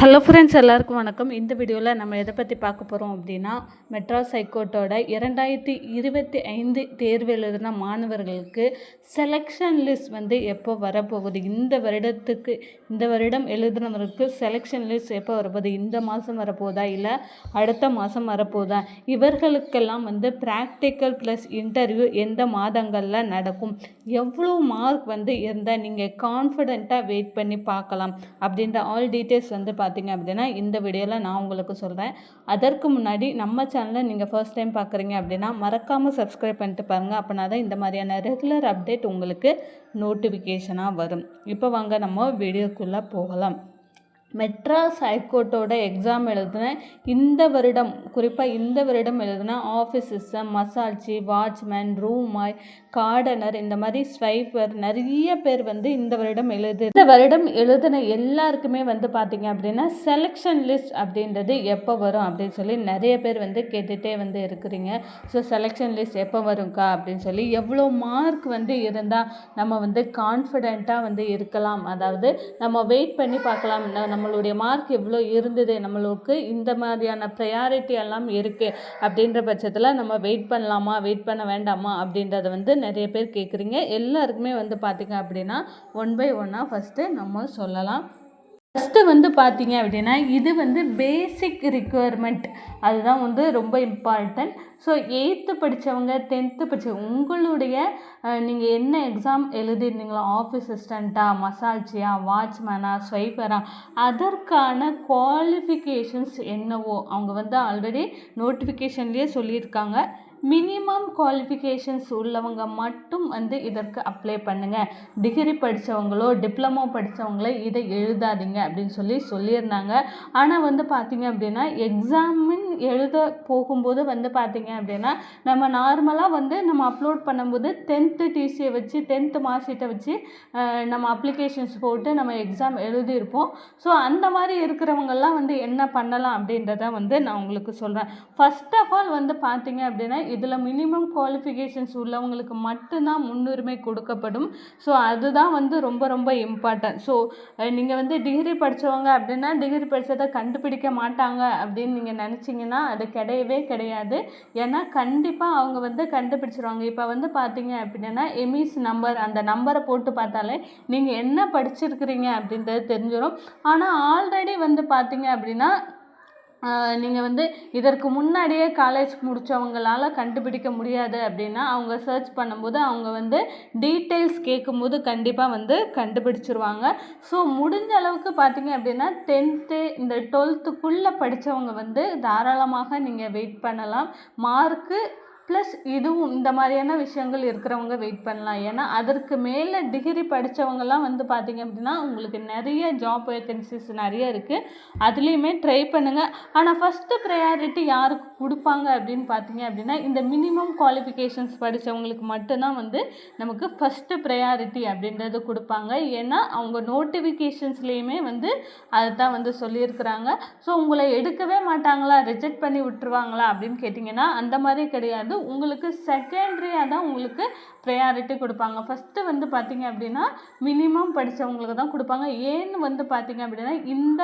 Hello friends எல்லாருக்கும் வணக்கம். இந்த வீடியோவில் நம்ம எதை பற்றி பார்க்க போகிறோம் அப்படின்னா மெட்ராஸ் ஹைகோர்ட்டோட இரண்டாயிரத்தி இருபத்தி ஐந்து தேர்வு எழுதின மாணவர்களுக்கு செலெக்ஷன் லிஸ்ட் வந்து எப்போ வரப்போகுது? இந்த வருடத்துக்கு இந்த வருடம் எழுதினவருக்கு செலெக்ஷன் லிஸ்ட் எப்போ வரப்போகுது? இந்த மாதம் வரப்போகுதா? இல்லை அடுத்த மாதம் வரப்போகுதா? இவர்களுக்கெல்லாம் வந்து ப்ராக்டிக்கல் ப்ளஸ் இன்டர்வியூ எந்த மாதங்களில் நடக்கும்? எவ்வளோ மார்க் வந்து இருந்தால் நீங்கள் கான்ஃபிடெண்ட்டாக வெயிட் பண்ணி பார்க்கலாம் அப்படின்ற ஆல் டீட்டெயில்ஸ் வந்து பார்த்து பார்த்தீங்க அப்படின்னா இந்த வீடியோவில் நான் உங்களுக்கு சொல்கிறேன் அதற்கு முன்னாடி நம்ம சேனலை நீங்கள் ஃபர்ஸ்ட் டைம் பார்க்குறீங்க அப்படின்னா மறக்காமல் சப்ஸ்கிரைப் பண்ணிட்டு பாருங்கள் அப்படின்னா தான் இந்த மாதிரியான ரெகுலர் அப்டேட் உங்களுக்கு நோட்டிஃபிகேஷனாக வரும். இப்போ வாங்க நம்ம வீடியோக்குள்ளே போகலாம். மெட்ராஸ் ஹைகோர்ட்டோட எக்ஸாம் எழுதின இந்த வருடம் குறிப்பாக இந்த வருடம் எழுதின ஆஃபீஸ் சிஸ்டம் மசாஜி வாட்ச்மேன் ரூமாய் கார்டனர் இந்த மாதிரி ஸ்வைப்பர் நிறைய பேர் வந்து இந்த வருடம் எழுது இந்த வருடம் எழுதின எல்லாருக்குமே வந்து பார்த்தீங்க அப்படின்னா செலெக்ஷன் லிஸ்ட் அப்படின்றது எப்போ வரும் அப்படின்னு சொல்லி நிறைய பேர் வந்து கேட்டுகிட்டே வந்து இருக்கிறீங்க. ஸோ செலெக்ஷன் லிஸ்ட் எப்போ வரும்க்கா அப்படின்னு சொல்லி எவ்வளோ மார்க் வந்து இருந்தால் நம்ம வந்து கான்ஃபிடெண்ட்டாக வந்து இருக்கலாம். அதாவது நம்ம வெயிட் பண்ணி பார்க்கலாம். நம்ம நம்மளுடைய மார்க் எவ்வளோ இருந்தது நம்மளுக்கு இந்த மாதிரியான ப்ரையாரிட்டி எல்லாம் இருக்குது அப்படின்ற பட்சத்தில் நம்ம வெயிட் பண்ணலாமா வெயிட் பண்ண வேண்டாமா அப்படின்றத வந்து நிறைய பேர் கேட்குறீங்க எல்லாருக்குமே வந்து பார்த்திங்க அப்படின்னா ஒன் பை ஒன்னாக ஃபஸ்ட்டு நம்ம சொல்லலாம். ஃபஸ்ட்டு வந்து பார்த்தீங்க அப்படின்னா இது வந்து பேசிக் ரிக்குவயர்மெண்ட் அதுதான் வந்து ரொம்ப இம்பார்ட்டன்ட் ஸோ எயித்து படித்தவங்க டென்த்து படித்தவங்க உங்களுடைய நீங்கள் என்ன எக்ஸாம் எழுதிருந்தீங்களோ ஆஃபீஸ் அசிஸ்டண்ட்டாக மசாஜியா வாட்ச்மேனா ஸ்வைப்பரா அதற்கான குவாலிஃபிகேஷன்ஸ் என்னவோ அவங்க வந்து ஆல்ரெடி நோட்டிஃபிகேஷன்லேயே சொல்லியிருக்காங்க. மினிமம் குவாலிஃபிகேஷன்ஸ் உள்ளவங்க மட்டும் வந்து இதற்கு அப்ளை பண்ணுங்கள் டிகிரி படித்தவங்களோ டிப்ளமோ படித்தவங்களோ இதை எழுதாதீங்க அப்படின்னு சொல்லி சொல்லியிருந்தாங்க. ஆனால் வந்து பார்த்தீங்க அப்படின்னா எக்ஸாமின் எழுத போகும்போது வந்து பார்த்தீங்க அப்படின்னா நம்ம நார்மலாக வந்து நம்ம அப்லோட் பண்ணும்போது டென்த்து டிசியை வச்சு டென்த்து மார்க் ஷீட்டை வச்சு நம்ம அப்ளிகேஷன்ஸ் போட்டு நம்ம எக்ஸாம் எழுதியிருப்போம். ஸோ அந்த மாதிரி இருக்கிறவங்கெல்லாம் வந்து என்ன பண்ணலாம் அப்படின்றத வந்து நான் உங்களுக்கு சொல்கிறேன் ஃபஸ்ட் ஆஃப் ஆல் வந்து பார்த்தீங்க அப்படின்னா இதில் மினிமம் குவாலிஃபிகேஷன்ஸ் உள்ளவங்களுக்கு மட்டும்தான் முன்னுரிமை கொடுக்கப்படும். ஸோ அதுதான் வந்து ரொம்ப ரொம்ப இம்பார்ட்டன்ட் ஸோ நீங்கள் வந்து டிகிரி படித்தவங்க அப்படின்னா டிகிரி படித்ததை கண்டுபிடிக்க மாட்டாங்க அப்படின்னு நீங்கள் நினச்சிங்கன்னா அது கிடையவே கிடையாது. ஏன்னா கண்டிப்பாக அவங்க வந்து கண்டுபிடிச்சிருவாங்க. இப்போ வந்து பார்த்தீங்க அப்படின்னா எமிஸ் நம்பர் அந்த நம்பரை போட்டு பார்த்தாலே நீங்கள் என்ன படிச்சிருக்கிறீங்க அப்படின்றது தெரிஞ்சிடும் ஆனால் ஆல்ரெடி வந்து பார்த்தீங்க அப்படின்னா நீங்கள் வந்து இதற்கு முன்னாடியே காலேஜ் முடித்தவங்களால கண்டுபிடிக்க முடியாது அப்படின்னா அவங்க சர்ச் பண்ணும்போது அவங்க வந்து டீட்டெயில்ஸ் கேட்கும்போது கண்டிப்பாக வந்து கண்டுபிடிச்சிருவாங்க. ஸோ முடிஞ்ச அளவுக்கு பார்த்தீங்க அப்படின்னா டென்த்து இந்த டுவெல்த்துக்குள்ளே படித்தவங்க வந்து தாராளமாக நீங்கள் வெயிட் பண்ணலாம். மார்க்கு ப்ளஸ் இதுவும் இந்த மாதிரியான விஷயங்கள் இருக்கிறவங்க வெயிட் பண்ணலாம். ஏன்னா அதற்கு மேலே டிகிரி படித்தவங்கலாம் வந்து பார்த்திங்க அப்படின்னா உங்களுக்கு நிறைய ஜாப் வேக்கன்சிஸ் நிறைய இருக்குது அதுலேயுமே ட்ரை பண்ணுங்கள் ஆனால் ஃபஸ்ட்டு ப்ரையாரிட்டி யாருக்கு கொடுப்பாங்க அப்படின்னு பார்த்தீங்க அப்படின்னா இந்த மினிமம் குவாலிஃபிகேஷன்ஸ் படித்தவங்களுக்கு மட்டும்தான் வந்து நமக்கு ஃபஸ்ட்டு ப்ரையாரிட்டி அப்படின்றது கொடுப்பாங்க. ஏன்னா அவங்க நோட்டிஃபிகேஷன்ஸ்லேயுமே வந்து அதை தான் வந்து சொல்லியிருக்கிறாங்க. ஸோ உங்களை எடுக்கவே மாட்டாங்களா? ரிஜெக்ட் பண்ணி விட்டுருவாங்களா? அப்படின்னு கேட்டிங்கன்னா அந்த மாதிரி கிடையாது. உங்களுக்கு செகண்ட்ரியாக தான் உங்களுக்கு ப்ரையாரிட்டி கொடுப்பாங்க. ஃபஸ்ட்டு வந்து பார்த்தீங்க அப்படின்னா மினிமம் படித்தவங்களுக்கு தான் கொடுப்பாங்க. ஏன்னு வந்து பார்த்தீங்க அப்படின்னா இந்த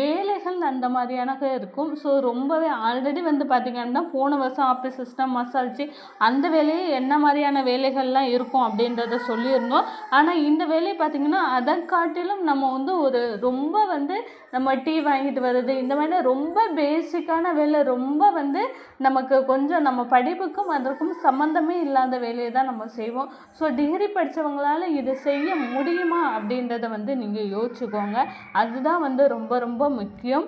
வேலைகள் அந்த மாதிரியான இருக்கும். ஸோ ரொம்பவே ஆல்ரெடி வந்து பார்த்தீங்க அப்படின்னா போன வருஷம் ஆஃபீஸ் சிஸ்டம் மசாலிச்சு அந்த வேலையே என்ன மாதிரியான வேலைகள்லாம் இருக்கும் அப்படின்றத சொல்லியிருந்தோம். ஆனால் இந்த வேலையை பார்த்தீங்கன்னா அதை காட்டிலும் நம்ம வந்து ஒரு ரொம்ப வந்து நம்ம டீ வாங்கிட்டு வர்றது இந்த மாதிரி ரொம்ப பேசிக்கான வேலை ரொம்ப வந்து நமக்கு கொஞ்சம் நம்ம இதுக்கும் அதற்கும் சம்மந்தமே இல்லாத வேலையை தான் நம்ம செய்வோம். ஸோ டிகிரி படித்தவங்களால் இதை செய்ய முடியுமா அப்படின்றத வந்து நீங்கள் யோசிச்சுக்கோங்க. அதுதான் வந்து ரொம்ப ரொம்ப முக்கியம்.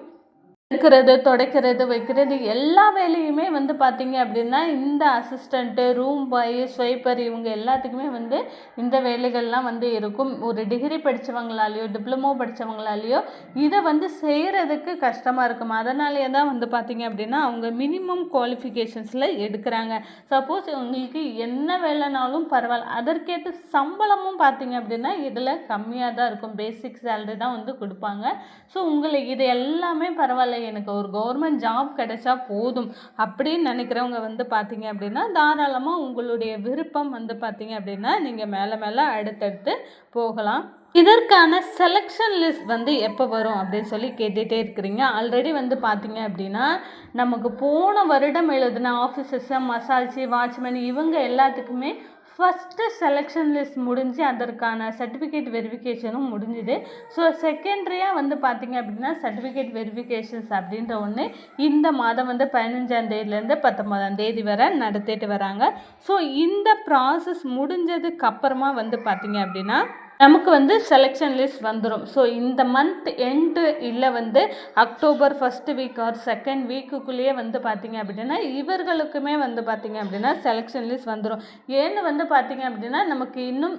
இருக்கிறது துடைக்கிறது வைக்கிறது எல்லா வேலையுமே வந்து பார்த்தீங்க அப்படின்னா இந்த அசிஸ்டண்ட்டு ரூம் பாய் ஸ்வைப்பர் இவங்க எல்லாத்துக்குமே வந்து இந்த வேலைகள்லாம் வந்து இருக்கும். ஒரு டிகிரி படித்தவங்களாலேயோ டிப்ளமோ படித்தவங்களாலேயோ இதை வந்து செய்கிறதுக்கு கஷ்டமாக இருக்கும். அதனாலேயே தான் வந்து பார்த்தீங்க அப்படின்னா அவங்க மினிமம் குவாலிஃபிகேஷன்ஸில் எடுக்கிறாங்க. சப்போஸ் உங்களுக்கு என்ன வேலைனாலும் பரவாயில்ல. அதற்கேற்ற சம்பளமும் பார்த்தீங்க அப்படின்னா இதில் கம்மியாக தான் இருக்கும். பேசிக் சேலரி தான் வந்து கொடுப்பாங்க. ஸோ உங்களுக்கு இது எல்லாமே பரவாயில்ல. எனக்கு ஒரு கவர்மெண்ட் ஜாப் கிடைச்சா போதும். அப்படின்னு நினைக்கிறவங்க வந்து பார்த்தீங்க அப்படின்னா தாராளமாக உங்களுடைய விருப்பம் வந்து பார்த்தீங்க அப்படின்னா நீங்கள் மேலே மேலே அடுத்தடுத்து போகலாம். இதற்கான செலெக்ஷன் லிஸ்ட் வந்து எப்போ வரும் அப்படின்னு சொல்லி கேட்டுகிட்டே இருக்கிறீங்க. ஆல்ரெடி வந்து பார்த்தீங்க அப்படின்னா நமக்கு போன வருடம் எழுதின ஆஃபீஸர்ஸு மசாஜி வாட்ச்மேன் இவங்க எல்லாத்துக்குமே ஃபஸ்ட்டு செலெக்ஷன் லிஸ்ட் முடிஞ்சு அதற்கான சர்டிஃபிகேட் வெரிஃபிகேஷனும் முடிஞ்சுது. ஸோ செகண்ட்ரியாக வந்து பார்த்திங்க அப்படின்னா சர்டிஃபிகேட் வெரிஃபிகேஷன்ஸ் அப்படின்ற ஒன்று இந்த மாதம் வந்து பதினஞ்சாம் தேதியிலேருந்து பத்தொம்பதாம் தேதி வரை நடத்திட்டு வராங்க. ஸோ இந்த ப்ராசஸ் முடிஞ்சதுக்கு அப்புறமா வந்து பார்த்திங்க அப்படின்னா நமக்கு வந்து செலெக்ஷன் லிஸ்ட் வந்துடும் ஸோ இந்த மந்த் எண்டு இல்லை வந்து October first week or second வீக்குக்குள்ளேயே வந்து பார்த்திங்க அப்படின்னா இவர்களுக்குமே வந்து பார்த்திங்க அப்படின்னா செலெக்ஷன் லிஸ்ட் வந்துடும் ஏன்னு வந்து பார்த்திங்க அப்படின்னா நமக்கு இன்னும்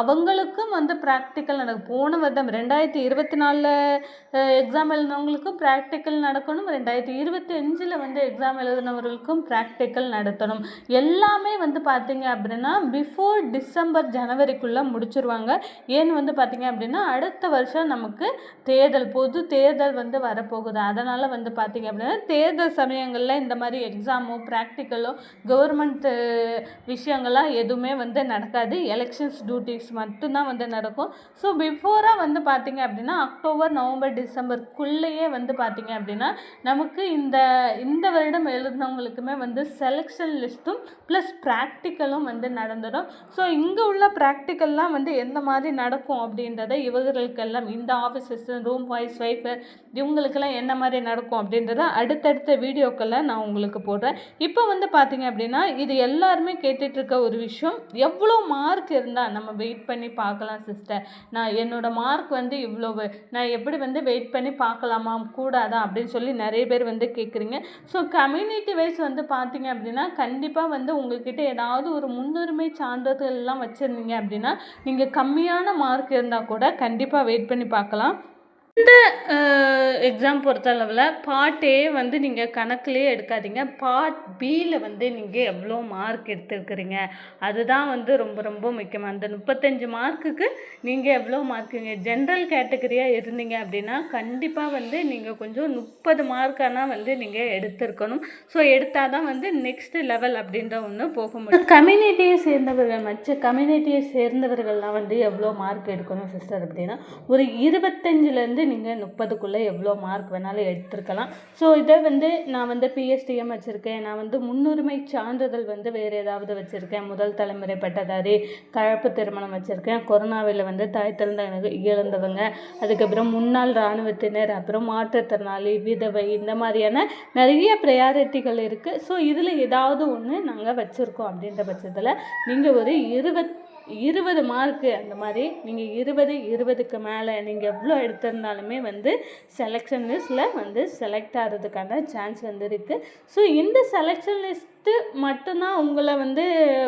அவங்களுக்கும் வந்து ப்ராக்டிக்கல் நடக்கும் போன வருடம் ரெண்டாயிரத்தி இருபத்தி நாலில் எக்ஸாம் எழுதினவங்களுக்கும் ப்ராக்டிக்கல் நடக்கணும். ரெண்டாயிரத்தி இருபத்தி அஞ்சில் வந்து எக்ஸாம் எழுதினவர்களுக்கும் ப்ராக்டிக்கல் நடத்தணும். எல்லாமே வந்து பார்த்திங்க அப்படின்னா பிஃபோர் டிசம்பர் ஜனவரிக்குள்ளே முடிச்சிருவாங்க. ஏன்னு வந்து பார்த்திங்க அப்படின்னா அடுத்த வருஷம் நமக்கு தேர்தல் பொது தேர்தல் வந்து வரப்போகுது. அதனால் வந்து பார்த்திங்க அப்படின்னா தேர்தல் சமயங்களில் இந்த மாதிரி எக்ஸாமோ ப்ராக்டிக்கலோ கவர்மெண்ட் விஷயங்கள்லாம் எதுவுமே வந்து நடக்காது. எலெக்ஷன்ஸ் டியூட்டிஸ் மட்டும்தான் வந்து நடக்கும். ஸோ பிஃபோராக வந்து பார்த்திங்க அப்படின்னா அக்டோபர் நவம்பர் டிசம்பருக்குள்ளேயே வந்து பார்த்திங்க அப்படின்னா நமக்கு இந்த இந்த வருடம் எழுதினவங்களுக்குமே வந்து செலெக்ஷன் லிஸ்ட்டும் ப்ளஸ் ப்ராக்டிக்கலும் வந்து நடந்துடும். ஸோ இங்கே உள்ள ப்ராக்டிக்கல்லாம் வந்து எந்த மாதிரி நடக்கும் அப்படின்றத இவர்களுக்கெல்லாம் இந்த ஆஃபீஸர்ஸ் ரூம் வாய்ஸ் ஒய்ஃபு இவங்களுக்கெல்லாம் என்ன மாதிரி நடக்கும் அப்படின்றத அடுத்தடுத்த வீடியோக்களில் நான் உங்களுக்கு போடுறேன். இப்போ வந்து பார்த்தீங்க அப்படின்னா இது எல்லாருமே கேட்டுட்ருக்க ஒரு விஷயம். எவ்வளோ மார்க் இருந்தால் நம்ம வெயிட் பண்ணி பார்க்கலாம் சிஸ்டர் நான் என்னோட மார்க் வந்து இவ்வளவு. நான் எப்படி வந்து வெயிட் பண்ணி பார்க்கலாமா? கூடாதா? அப்படின்னு சொல்லி நிறைய பேர் வந்து கேட்குறீங்க. ஸோ கம்யூனிட்டி வைஸ் வந்து பார்த்தீங்க அப்படின்னா கண்டிப்பாக வந்து உங்ககிட்ட ஏதாவது ஒரு முன்னுரிமை சான்றிதழ் எல்லாம் வச்சுருந்தீங்க அப்படின்னா நீங்கள் கம் கம்மியான மார்க் இருந்தால் கூட கண்டிப்பாக வெயிட் பண்ணி பார்க்கலாம். இந்த எக்ஸாம் பொறுத்தளவில் பார்ட் ஏ வந்து நீங்கள் கணக்குலேயே எடுக்காதீங்க. பார்ட் பியில் வந்து நீங்கள் எவ்வளோ மார்க் எடுத்துருக்குறீங்க? அதுதான் வந்து ரொம்ப ரொம்ப முக்கியம். அந்த முப்பத்தஞ்சு மார்க்குக்கு நீங்கள் எவ்வளோ மார்க்குங்க ஜென்ரல் கேட்டகரியாக இருந்தீங்க அப்படின்னா கண்டிப்பாக வந்து நீங்கள் கொஞ்சம் முப்பது மார்க்கானால் வந்து நீங்கள் எடுத்திருக்கணும். ஸோ எடுத்தால் தான் வந்து நெக்ஸ்ட் லெவல் அப்படின்ற ஒன்று போக முடியும். கம்யூனிட்டியை சேர்ந்தவர்கள் மற்ற கம்யூனிட்டியை சேர்ந்தவர்கள்லாம் வந்து எவ்வளோ மார்க் எடுக்கணும் சிஸ்டர் அப்படின்னா ஒரு இருபத்தஞ்சிலேருந்து நீங்கள் முப்பதுக்குள்ளே எவ்வளோ மார்க் வேணாலும் எடுத்திருக்கலாம். ஸோ இதை வந்து நான் வந்து பிஎஸ்டிஎம் வச்சுருக்கேன். நான் வந்து முன்னுரிமை சான்றிதழ் வந்து வேறு ஏதாவது வச்சுருக்கேன். முதல் தலைமுறை பட்டதாரி கழப்பு திருமணம் வச்சுருக்கேன். கொரோனாவில் வந்து தாய் திறந்த இழந்தவங்க. அதுக்கப்புறம் முன்னாள் இராணுவத்தினர் அப்புறம் மாற்றுத்திறனாளி விதவை இந்த மாதிரியான நிறைய ப்ரையாரிட்டிகள் இருக்குது ஸோ இதில் ஏதாவது ஒன்று நாங்கள் வச்சுருக்கோம் அப்படின்ற பட்சத்தில் நீங்கள் ஒரு இருபத் இருபது மார்க்கு அந்த மாதிரி நீங்கள் இருபது இருபதுக்கு மேலே நீங்கள் எவ்வளோ எடுத்திருந்தாலுமே வந்து செலெக்ஷன் லிஸ்ட்டில் வந்து செலக்ட் ஆகிறதுக்கான சான்ஸ் வந்து இருக்குது ஸோ இந்த செலெக்ஷன் லிஸ்ட்டு மட்டும்தான் உங்களை வந்து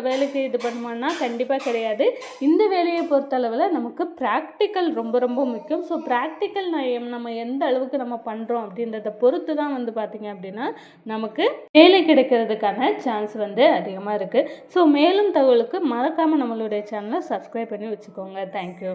வேலைக்கு இது பண்ணுமான்னா கண்டிப்பாக கிடையாது. இந்த வேலையை பொறுத்தளவில் நமக்கு ப்ராக்டிக்கல் ரொம்ப ரொம்ப முக்கியம். ஸோ ப்ராக்டிக்கல் நம்ம எந்த அளவுக்கு நம்ம பண்ணுறோம் அப்படின்றத பொறுத்து தான் வந்து பார்த்திங்க அப்படின்னா நமக்கு வேலை கிடைக்கிறதுக்கான சான்ஸ் வந்து அதிகமாக இருக்குது ஸோ மேலும் தகவலுக்கு மறக்காமல் நம்மளுடைய சேனலை சப்ஸ்கிரைப் பண்ணி வச்சுக்கோங்க. தேங்க்யூ